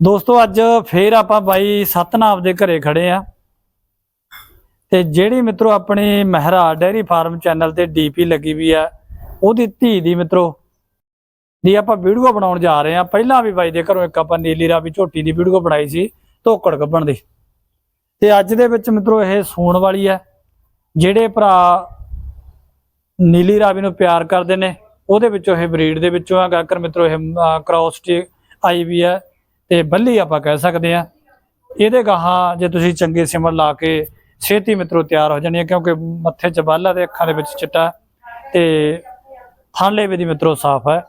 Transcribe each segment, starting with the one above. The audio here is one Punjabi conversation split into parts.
ਦੋਸਤੋ, ਅੱਜ ਫੇਰ ਆਪਾਂ ਬਾਈ ਸਤਨਾਮ ਦੇ ਘਰੇ ਖੜੇ ਆ। ਤੇ ਜਿਹੜੀ ਮਿੱਤਰੋ, ਆਪਣੀ ਮਹਿਰਾ ਡੈਰੀ ਫਾਰਮ ਚੈਨਲ ਤੇ ਡੀਪੀ ਲੱਗੀ ਵੀ ਆ, ਉਹਦੀ ਧੀ ਦੀ ਮਿੱਤਰੋ, ਦੀ ਆਪਾਂ ਵੀਡੀਓ ਬਣਾਉਣ ਜਾ ਰਹੇ ਆ। ਪਹਿਲਾਂ ਵੀ ਬਾਈ ਦੇ ਘਰੋਂ ਇੱਕ ਆਪਾਂ ਨੀਲੀ ਰਾਵੀ ਝੋਟੀ ਦੀ ਵੀਡੀਓ ਬਣਾਈ ਸੀ, ਧੋਕੜ ਗੱਬਣ ਦੀ। ਤੇ ਅੱਜ ਦੇ ਵਿੱਚ ਮਿੱਤਰੋ, ਇਹ ਸੂਣ ਵਾਲੀ ਆ, ਜਿਹੜੇ ਭਰਾ ਨੀਲੀ ਰਾਵੀ ਨੂੰ ਪਿਆਰ ਕਰਦੇ ਨੇ, ਉਹਦੇ ਵਿੱਚੋਂ ਇਹ ਬਰੀਡ ਦੇ ਵਿੱਚੋਂ ਆ ਗਾਕਰ ਮਿੱਤਰੋ, ਇਹ ਕ੍ਰਾਸ ਆਈ ਵੀ ਆ। ਤੇ ਬੱਲੀ ਆਪਾਂ ਕਹਿ ਸਕਦੇ ਆ ਇਹਦੇ ਗਾਹਾਂ ਜੇ ਤੁਸੀਂ ਚੰਗੇ ਸਿਮਰ ਲਾ ਕੇ ਛੇਤੀ ਮਿੱਤਰੋ ਤਿਆਰ ਹੋ ਜਾਣੀ ਕਿਉਂਕਿ ਮੱਥੇ 'ਚ ਬਾਲਾ ਤੇ ਅੱਖਾਂ ਦੇ ਵਿੱਚ ਚਿੱਟਾ ਤੇ ਥਾਂਲੇ ਵੀ ਦੀ ਮਿੱਤਰੋ ਸਾਫ਼ ਹੈ।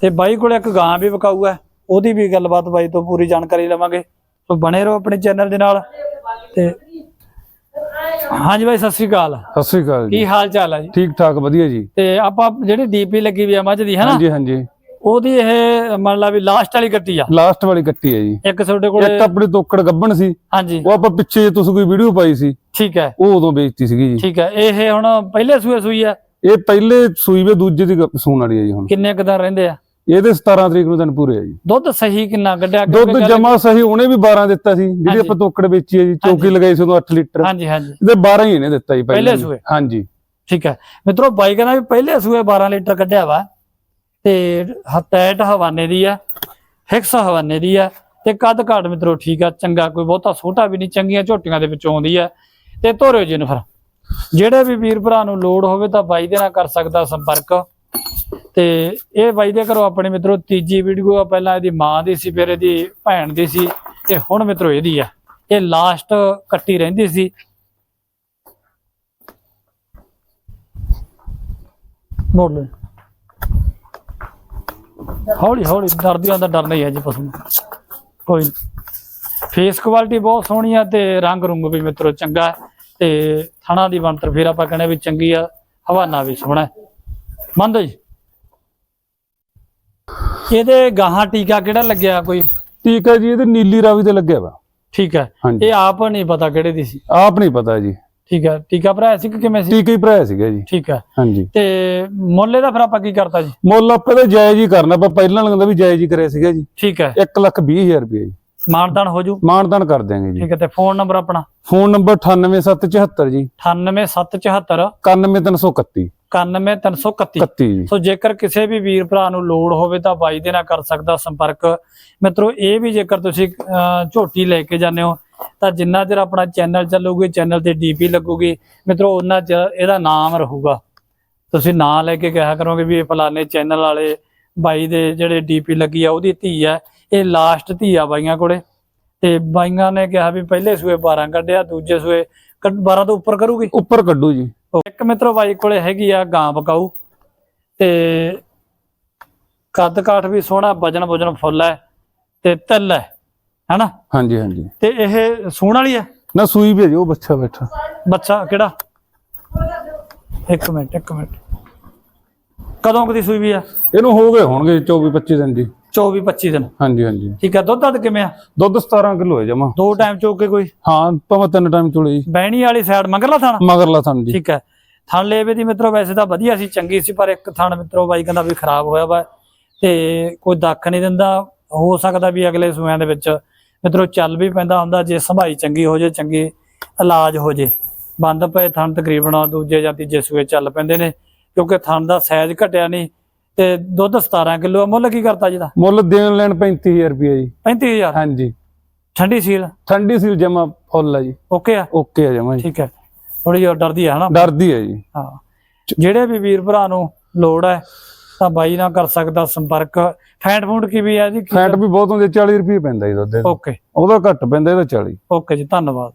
ਤੇ ਬਾਈ ਕੋਲ ਇੱਕ ਗਾਂ ਵੀ ਵਿਕਾਊ ਹੈ ਉਹਦੀ ਵੀ ਗੱਲਬਾਤ ਬਾਈ ਤੋਂ ਪੂਰੀ ਜਾਣਕਾਰੀ ਲਵਾਂਗੇ। ਸੋ ਬਣੇ ਰਹੋ ਆਪਣੇ ਚੈਨਲ ਦੇ ਨਾਲ ਤੇ ਹਾਂਜੀ ਬਾਈ ਸਤਿ ਸ੍ਰੀ ਅਕਾਲ। ਸਤਿ ਸ੍ਰੀ ਅਕਾਲ ਕੀ ਹਾਲ ਚਾਲ ਹੈ ਜੀ? ਠੀਕ ਠਾਕ ਵਧੀਆ ਜੀ। ਤੇ ਆਪਾਂ ਜਿਹੜੀ ਡੀਪੀ ਲੱਗੀ ਵੀ ਆ ਮੱਝ ਦੀ ਹੈ ਨਾ? ਹਾਂਜੀ ਹਾਂਜੀ। ਉਹਦੀ ਇਹ ਮੰਨ ਲਾ ਵੀ ਲਾਸਟ ਵਾਲੀ ਕੱਟੀ ਆ। ਲਾਸਟ ਵਾਲੀ ਕੱਟੀ ਹੈ ਜੀ। ਇੱਕ ਤੁਹਾਡੇ ਕੋਲੇ ਇੱਕ ਆਪਣੀ ਤੋਕੜ ਗੱਬਣ ਸੀ। ਹਾਂਜੀ। ਉਹ ਆਪਾਂ ਪਿੱਛੇ ਜੇ ਤੁਸੀਂ ਕੋਈ ਵੀਡੀਓ ਪਾਈ ਸੀ। ਠੀਕ ਹੈ। ਉਹ ਉਦੋਂ ਵੇਚਤੀ ਸੀਗੀ ਜੀ। ਠੀਕ ਹੈ। ਇਹ ਹੁਣ ਪਹਿਲੇ ਸੂਏ ਸੂਈ ਆ? ਇਹ ਪਹਿਲੇ ਸੂਈ ਵੇ ਦੂਜੇ ਦੀ ਗ- ਸੂਣ ਵਾਲੀ ਹੈ ਜੀ ਹੁਣ। ਕਿੰਨੇ ਕੁ ਦਿਨ ਰਹਿੰਦੇ ਆ? ਇਹਦੇ 17 ਤਰੀਕ ਨੂੰ ਦਿਨ ਪੂਰੇ ਆ ਜੀ। ਦੁੱਧ ਸਹੀ ਕਿੰਨਾ ਕੱਢਿਆ? ਦੁੱਧ ਗੱਲ- ਜਮਾ ਸਹੀ ਉਹਨੇ ਵੀ 12 ਦਿੱਤਾ ਸੀ। ਜਿਹੜੀ ਹਾਂਜੀ। ਆਪਾਂ ਤੋਕੜ ਵੇਚੀ ਹੈ ਜੀ। ਚੌਕੀ ਲਗਾਈ ਸੀ ਉਦੋਂ 8 ਲੀਟਰ। ਹਾਂਜੀ ਹਾਂਜੀ। ਇਹਦੇ 12 ਹੀ ਇਹਨੇ ਦਿੱਤਾ ਜੀ ਪਹਿਲੇ ਪਹਿਲੇ ਸੂਏ? ਹਾਂਜੀ। ਠੀਕ ਹੈ। ਮਿੱਤਰੋ ਬਾਈ ਕਹਿੰਦਾ ਵੀ ਪਹਿਲੇ ਸੂਏ 12 ਲੀਟਰ ਕੱਢਿਆ ਵਾ। ਤੇ ਹਤੈਟ ਹਵਾਨੇ ਦੀ ਆ ਫਿਕਸ ਹਵਾਨੇ ਦੀ ਆ, ਤੇ ਕੱਦ ਘਾਟ ਮਿੱਤਰੋ ਠੀਕ ਆ, ਚੰਗਾ ਕੋਈ ਬਹੁਤਾ ਛੋਟਾ ਵੀ ਨਹੀਂ, ਚੰਗੀਆਂ ਝੋਟੀਆਂ ਦੇ ਵਿੱਚ ਆਉਂਦੀ ਆ। ਤੇ ਧੋਰਿਓ ਜੀ ਨੂੰ ਫਿਰ ਜਿਹੜੇ ਵੀ ਵੀਰ ਭਰਾ ਨੂੰ ਲੋੜ ਹੋਵੇ ਤਾਂ ਬਾਈ ਦੇ ਨਾਲ ਕਰ ਸਕਦਾ ਸੰਪਰਕ। ਤੇ ਇਹ ਬਾਈ ਦੇ ਘਰੋਂ ਆਪਣੇ ਮਿੱਤਰੋ ਤੀਜੀ ਵੀਡੀਓ ਆ, ਪਹਿਲਾਂ ਇਹਦੀ ਮਾਂ ਦੀ ਸੀ, ਫਿਰ ਇਹਦੀ ਭੈਣ ਦੀ ਸੀ, ਤੇ ਹੁਣ ਮਿੱਤਰੋ ਇਹਦੀ ਆ। ਇਹ ਲਾਸਟ ਕੱਟੀ ਰਹਿੰਦੀ ਸੀ। ਮੋੜ ਲੈ ਹੌਲੀ ਹੌਲੀ ਡਰਦੀ ਆਂਦਾ ਡਰ ਨਹੀਂ ਹੈ ਜੀ ਪਸ਼ੂ ਨੂੰ। ਕੋਈ। ਫੇਸ ਕੁਆਲਿਟੀ ਬਹੁਤ ਸੋਹਣੀ ਆ ਤੇ ਰੰਗ ਰੁੰਗ ਵੀ ਮਿੱਤਰੋ ਚੰਗਾ ਤੇ ਥਣਾ ਦੀ ਬਣਤਰ ਫਿਰ ਆਪਾਂ ਕਹਿੰਦੇ ਵੀ ਚੰਗੀ ਆ ਹਵਾਨਾ ਵੀ ਸੋਹਣਾ ਮੰਨਦੇ ਜੀ। ਇਹਦੇ ਗਾਹਾਂ ਟੀਕਾ ਕਿਹੜਾ ਲੱਗਿਆ ਕੋਈ? ਹੈ ਜੀ ਇਹਦੇ ਨੀਲੀ ਰਾਵੀ ਤੇ ਲੱਗਿਆ ਵਾ। ਠੀਕ ਹੈ। ਇਹ ਆਪ ਨਹੀਂ ਪਤਾ ਕਿਹੜੇ ਦੀ ਸੀ। ਆਪ ਨਹੀਂ ਪਤਾ ਜੀ। ਠੀਕ ਹੈ ਟੀਕਾ ਭਰਾਇਆ ਸੀ ਕਿ ਕਿਵੇਂ ਸੀ? ਟੀਕਾ ਹੀ ਭਰਾਇਆ ਸੀਗਾ ਜੀ। ਠੀਕ ਹੈ। ਹਾਂਜੀ। ਤੇ ਮੁੱਲ ਦਾ ਫਿਰ ਆਪਾਂ ਕੀ ਕਰਤਾ ਜੀ? ਮੁੱਲ ਆਪਾਂ ਤਾਂ ਜਾਇਜ਼ ਹੀ ਕਰਨਾ ਆਪਾਂ ਪਹਿਲਾਂ ਲੰਗਦਾ ਵੀ ਜਾਇਜ਼ ਹੀ ਕਰਿਆ ਸੀਗਾ ਜੀ। ਠੀਕ ਹੈ। 1 ਲੱਖ 20 ਹਜ਼ਾਰ ਰੁਪਏ ਜੀ। ਮਾਨਦਾਨ ਹੋ ਜੂ? ਮਾਨਦਾਨ ਕਰ ਦਿਆਂਗੇ ਜੀ। ਠੀਕ ਹੈ ਤੇ ਫੋਨ ਨੰਬਰ ਆਪਣਾ? ਫੋਨ ਨੰਬਰ 98774 ਜੀ। 98774 91331 91331 31 ਜੀ। ਸੋ ਜੇਕਰ ਕਿਸੇ ਵੀ ਵੀਰ ਭਰਾ ਨੂੰ ਲੋੜ ਹੋਵੇ ਤਾਂ ਬਾਈ ਦੇ ਨਾਲ ਕਰ ਸਕਦਾ ਸੰਪਰਕ। ਮਿੱਤਰੋ ਇਹ ਵੀ ਜੇਕਰ ਤੁਸੀਂ ਝੋਟੀ ਲੈ ਕੇ ਜਾਂਦੇ ਹੋ ਤਾਂ ਜਿੰਨਾ ਚਿਰ ਆਪਣਾ ਚੈਨਲ ਚੱਲੂਗੀ ਚੈਨਲ ਤੇ ਡੀਪੀ ਲੱਗੂਗੀ ਮਿੱਤਰੋ ਉਹਨਾਂ ਚ ਇਹਦਾ ਨਾਮ ਰਹੂਗਾ। ਤੁਸੀਂ ਨਾਂ ਲੈ ਕੇ ਕਿਹਾ ਕਰੋਗੇ ਵੀ ਇਹ ਫਲਾਣੇ ਚੈਨਲ ਵਾਲੇ ਬਾਈ ਦੇ ਜਿਹੜੇ ਡੀਪੀ ਲੱਗੀ ਆ ਉਹਦੀ ਧੀ ਆ। ਇਹ ਲਾਸਟ ਧੀ ਆ ਬਾਈਆਂ ਕੋਲੇ। ਤੇ ਬਾਈਆਂ ਨੇ ਕਿਹਾ ਵੀ ਪਹਿਲੇ ਸੂਏ 12 ਕੱਢਿਆ ਦੂਜੇ ਸੂਏ ਕੱਢ- 12 ਤੋਂ ਉੱਪਰ ਕਰੂਗੀ? ਉੱਪਰ ਕੱਢੂ ਜੀ। ਇੱਕ ਮਿੱਤਰੋ ਬਾਈ ਕੋਲੇ ਹੈਗੀ ਆ ਗਾਂ ਬਕਾਊ ਤੇ ਕੱਦ ਕਾਠ ਵੀ ਸੋਹਣਾ ਵਜਨ ਵਜਨ ਫੁੱਲ ਹੈ ਤੇ ਤਿੱਲ ਹੈ। ਹਨਾ? ਹਾਂਜੀ ਹਾਂਜੀ। ਤੇ ਇਹ ਸੂਣ ਵਾਲੀ ਹੈ? ਨਾ ਸੂਈ ਵੀ ਹੈ ਜੀ ਉਹ ਬੱਚਾ ਬੈਠਾ। ਬੱਚਾ ਕਿਹੜਾ? ਇੱਕ ਮਿੰਟ ਇੱਕ ਮਿੰਟ। ਕਦੋਂ ਕਦੀ ਸੂਈ ਵੀ ਆ? ਇਹਨੂੰ ਹੋ ਗਏ ਹੋਣਗੇ 24 25 ਦਿਨ ਜੀ 24 25 ਦਿਨ। ਹਾਂਜੀ ਹਾਂਜੀ। ਠੀਕ ਆ ਦੁੱਧ ਦੱਧ ਕਿਵੇਂ ਆ? ਦੁੱਧ 17 ਕਿਲੋ ਹੈ ਜਮਾ। ਦੋ ਟਾਈਮ ਚੋਕ ਕੇ ਕੋਈ? ਹਾਂ ਭਾਵੇਂ ਤਿੰਨ ਟਾਈਮ ਚੋਲੇ ਜੀ ਬਹਿਣੀ ਵਾਲੀ ਸਾਈਡ ਮੰਗਰਲਾ ਥਾਣਾ? ਮਗਰਲਾ ਥਣ ਜੀ। ਠੀਕ ਹੈ। ਥਣ ਲੇਵੇ ਦੀ ਮਿੱਤਰੋ ਵੈਸੇ ਤਾਂ ਵਧੀਆ ਸੀ ਚੰਗੀ ਸੀ ਪਰ ਇੱਕ ਥਣ ਮਿੱਤਰੋ ਬਾਈ ਕਹਿੰਦਾ ਵੀ ਖਰਾਬ ਹੋਇਆ ਵਾ ਤੇ ਕੋਈ ਦੱਖ ਨਹੀਂ ਦਿੰਦਾ। ਹੋ ਸਕਦਾ ਵੀ ਅਗਲੇ ਸੂਆਂ ਦੇ ਵਿੱਚ ਮਿੱਤਰੋ ਚੱਲ ਵੀ ਪੈਂਦਾ ਹੁੰਦਾ ਜੇ ਸੰਭਾਈ ਚੰਗੀ ਹੋ ਜੇ ਚੰਗੀ ਇਲਾਜ ਹੋ ਜੇ। ਬੰਦ ਪਏ ਥਣ ਤਕਰੀਬਨ ਦੂਜੇ ਜਾਂ ਤੀਜੇ ਸੂਏ ਚੱਲ ਪੈਂਦੇ ਨੇ ਕਿਉਂਕਿ ਥਣ ਦਾ ਸਾਈਜ਼ ਘਟਿਆ ਨਹੀਂ ਤੇ ਦੁੱਧ 17 ਕਿਲੋ ਮੁੱਲ ਕੀ ਕਰਤਾ ਜਿਹਦਾ ਮੁੱਲ ਦੇਣ ਲੈਣ 35000 ਰੁਪਏ ਜੀ। 35000 ਹਾਂਜੀ। ਠੰਡੀ ਸੀਲ? ਠੰਡੀ ਸੀਲ ਜਮਾ ਫੁੱਲ ਹੈ ਜੀ। ਓਕੇ ਆ? ਓਕੇ ਹੈ ਜਮਾ ਜੀ। ਠੀਕ ਹੈ। ਥੋੜੀ ਜਿਹੀ ਡਰਦੀ ਹੈ ਹਨਾ? ਡਰਦੀ ਹੈ ਜੀ। ਹਾਂ। ਜਿਹੜੇ ਵੀ ਵੀਰ ਭਰਾ ਨੂੰ ਲੋੜ ਹੈ ਤਾਂ ਬਾਈ ਨਾਲ ਕਰ ਸਕਦਾ ਸੰਪਰਕ। ਫੈਂਟ ਫੂਡ ਕੀ ਵੀ ਹੈ ਜੀ? ਫੈਟ ਵੀ ਬਹੁਤ ਹੁੰਦੇ 40 ਰੁਪਏ ਪੈਂਦਾ ਜੀ ਦੁੱਧ। ਓਕੇ। ਉਹਦਾ ਘੱਟ ਪੈਂਦਾ ਇਹਦਾ 40 ਓਕੇ ਜੀ ਧੰਨਵਾਦ।